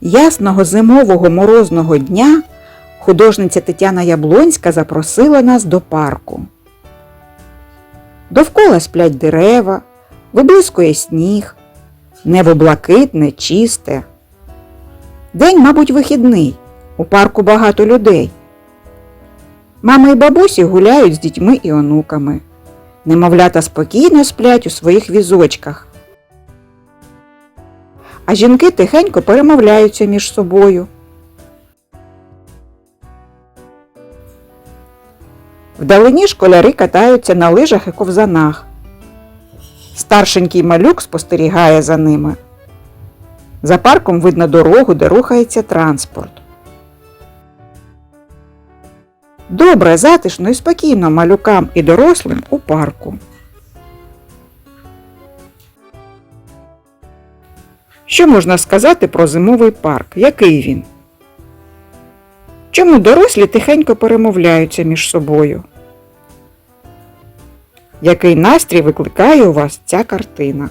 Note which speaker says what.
Speaker 1: Ясного зимового морозного дня художниця Тетяна Яблонська запросила нас до парку. Довкола сплять дерева, виблискує сніг, небо блакитне, чисте. День, мабуть, вихідний. У парку багато людей. Мами і бабусі гуляють з дітьми і онуками. Немовлята спокійно сплять у своїх візочках. А жінки тихенько перемовляються між собою. Вдалині школяри катаються на лижах і ковзанах. Старшенький малюк спостерігає за ними. За парком видно дорогу, де рухається транспорт. Добре, затишно і спокійно малюкам і дорослим у парку. Що можна сказати про зимовий парк? Який він? Чому дорослі тихенько перемовляються між собою? Який настрій викликає у вас ця картина?